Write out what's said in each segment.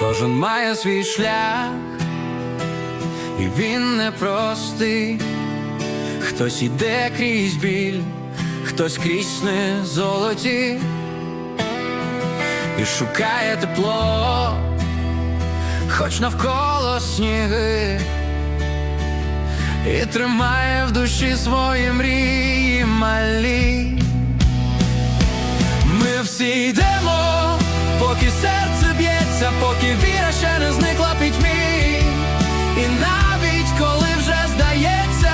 Кожен має свій шлях, і він непростий. Хтось іде крізь біль, хтось крізь сни золоті і шукає тепло, хоч навколо сніги, і тримає в душі свої мрії малі. Ми всі йдемо, поки серце б'ється, поки віра ще не зникла пітьмі. І навіть коли вже здається,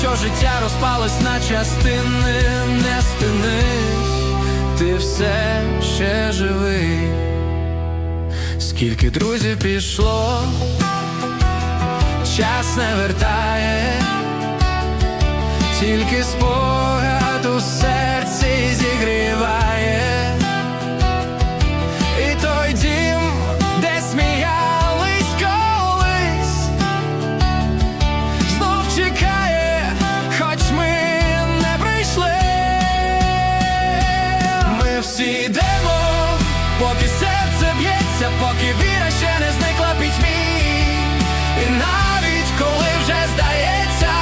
що життя розпалось на частини, не стинись, ти все ще живий. Скільки друзів пішло, час не вертає, тільки спогад у йдемо, поки серце б'ється, поки віра ще не зникла пітьмі. І навіть коли вже здається,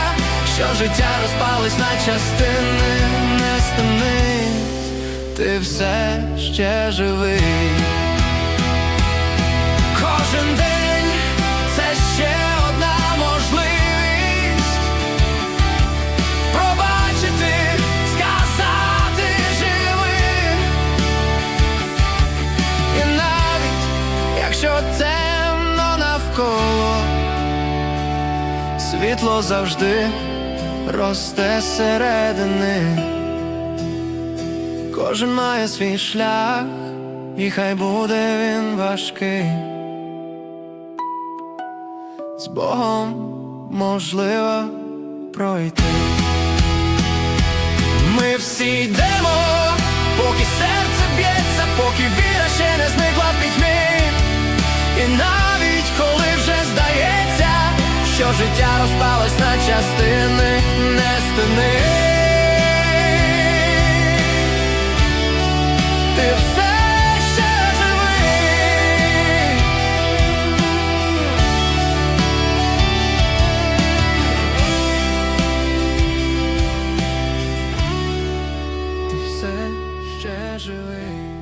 що життя розпалось на частини, не стинись, ти все ще живий. Якщо темно навколо, світло завжди росте зсередини. Кожен має свій шлях, і хай буде він важкий. З Богом можливо пройти. Ми всі йдемо, поки серце б'ється, поки що життя розпалось на частини не стини. Ти все ще живий. Ти все ще живий.